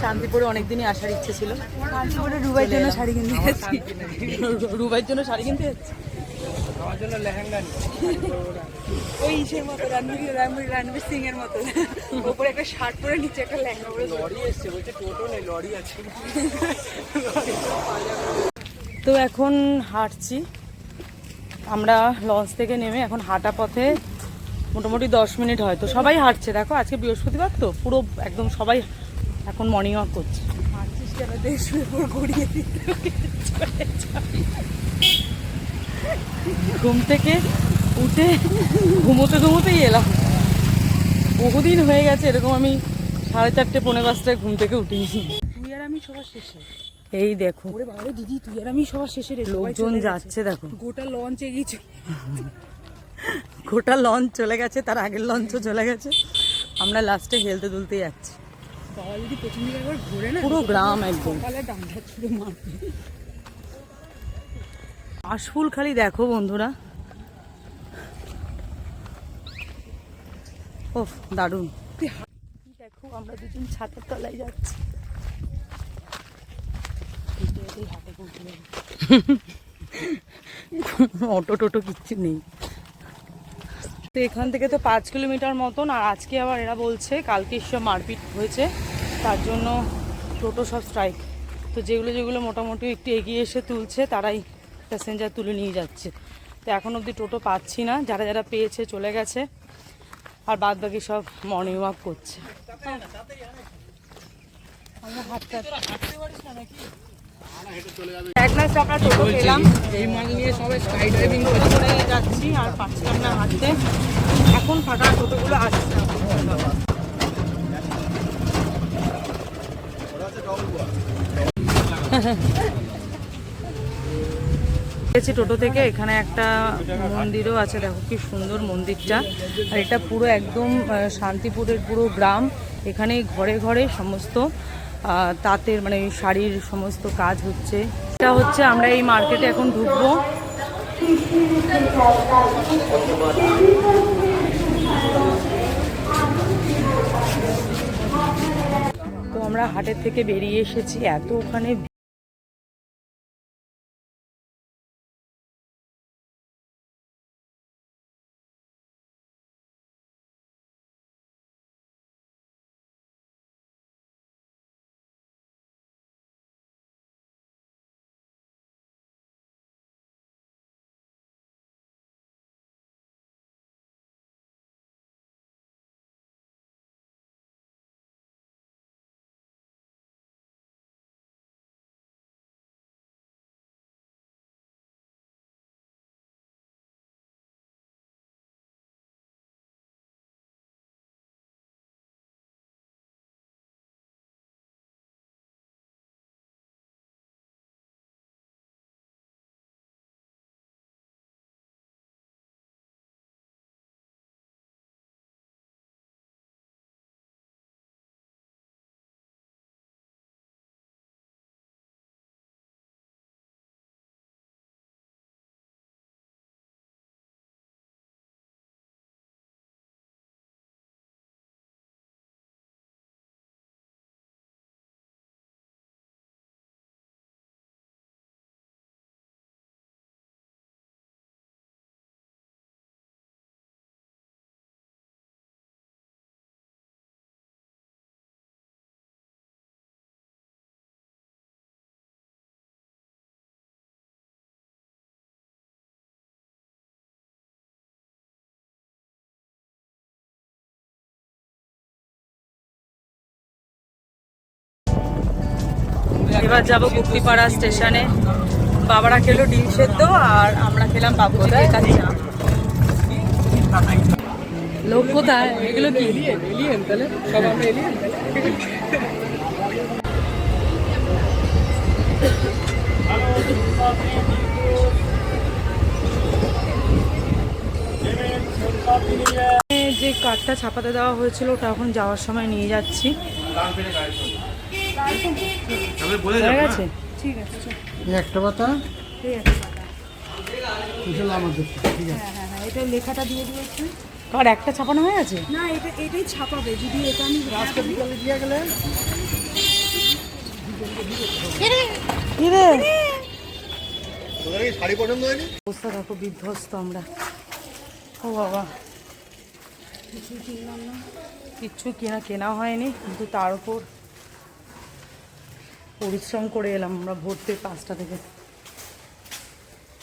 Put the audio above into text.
শান্তিপুরে অনেকদিনই আসার ইচ্ছে ছিল। কাঞ্চিপুরে রুবাইয়ের জন্য শাড়ি কিনতে গেছি রুবাইয়ের জন্য শাড়ি কিনতে যাচ্ছি আমার জন্য লেহেঙ্গা ওই ইসের মতো রণবীর রণবীর রণবীর সিং এর মতো। উপরে একটা শার্ট পরে নিচে একটা লেহেঙ্গা পরে লরি এসছে বলছে টোটো নেই লরি আছে। তো এখন হাঁটছি। আমরা লঞ্চ থেকে নেমে এখন হাঁটা পথে মোটামুটি দশ মিনিট হয় তো সবাই হাঁটছে দেখো আজকে বৃহস্পতিবার তো পুরো একদম সবাই এখন মর্নিং ওয়াক করছে। মারছিস কেন? দেশের উপর গড়িয়ে দিতে ঘুম থেকে উঠে ঘুমোতে ঘুমোতেই এলাম। বহুদিন হয়ে গেছে এরকম আমি সাড়ে চারটে পৌনে পাঁচটায় ঘুম থেকে উঠিয়েছি তুই আর আমি সবার শেষে। এই দেখো। ওরে বাবা দিদি তুই আর আমি সবার শেষে লোকজন যাচ্ছে দেখো। গোটা লঞ্চ এগিয়েছে গোটা লঞ্চ চলে গেছে তার আগের লঞ্চও চলে গেছে। আমরা লাস্টে হেলতে দুলতে যাচ্ছি। বাবা যদি পেছন দিকে একবার ঘুরে না পুরো গ্রাম একদম। সকালে ডান্ডা ছুড়ে মারবে। কাশফুল খালি দেখো বন্ধুরা। ওহ দারুণ। দেখো আমরা দুজন ছাতের তলায় যাচ্ছি। পৌঁছে অটো টোটো কিচ্ছু নেই। তো এখান থেকে তো পাঁচ কিলোমিটার মতন আর আজকে আবার এরা বলছে কালকে সব মারপিট হয়েছে তার জন্য টোটো সব স্ট্রাইক তো যেগুলো যেগুলো মোটামুটি একটু এগিয়ে এসে তুলছে তারাই প্যাসেঞ্জার তুলে নিয়ে যাচ্ছে। তো এখন অবধি টোটো পাচ্ছি না যারা যারা পেয়েছে চলে গেছে আর বাদ বাকি সব মর্নিং ওয়াক করছে। এক আমরা টোটো পেলাম। এই মাল নিয়ে সবাই স্কাই ড্রাইভিং করে যাচ্ছি আর পাচ্ছিলাম না হাঁটতে। এখন টোটোগুলো আসছে গেছি টোটো থেকে এখানে একটা মন্দিরও আছে দেখো কি সুন্দর মন্দিরটা। আর এটা পুরো একদম শান্তিপুরের পুরো গ্রাম। এখানে ঘরে ঘরে সমস্ত তাঁতের মানে শাড়ির সমস্ত কাজ হচ্ছে। এটা হচ্ছে আমরা এই মার্কেটে এখন ঢুকবো। তো আমরা হাটের থেকে বেরিয়ে এসেছি। এত ওখানে এবার যাব গুপ্তিপাড়া স্টেশনে। বাবারা খেলো ডিম সেদ্ধ আর আমরা খেলাম বাবুজি কাঁচা লোক কোথায়? এগুলো কি? এলিয়েন তাহলে? সব আমরা এলিয়েন যে কার্ডটা ছাপাতে দেওয়া হয়েছিল ওটা এখন যাওয়ার সময় নিয়ে যাচ্ছি। হয়ে গেছে? ঠিক আছে একটা পাতা? হ্যাঁ, হ্যাঁ, হ্যাঁ, এটা লেখাটা দিয়ে একটা ছাপানো হয়ে গেছে? না এটা এটাই যদি এটা আমি বিকালে দিয়ে গেলে? বিধ্বস্ত আমরা। ও বাবা। কিছু কেনা কেনা হয়নি কিন্তু তার উপর পরিশ্রম করে এলাম আমরা ভোর থেকে পাঁচটা থেকে।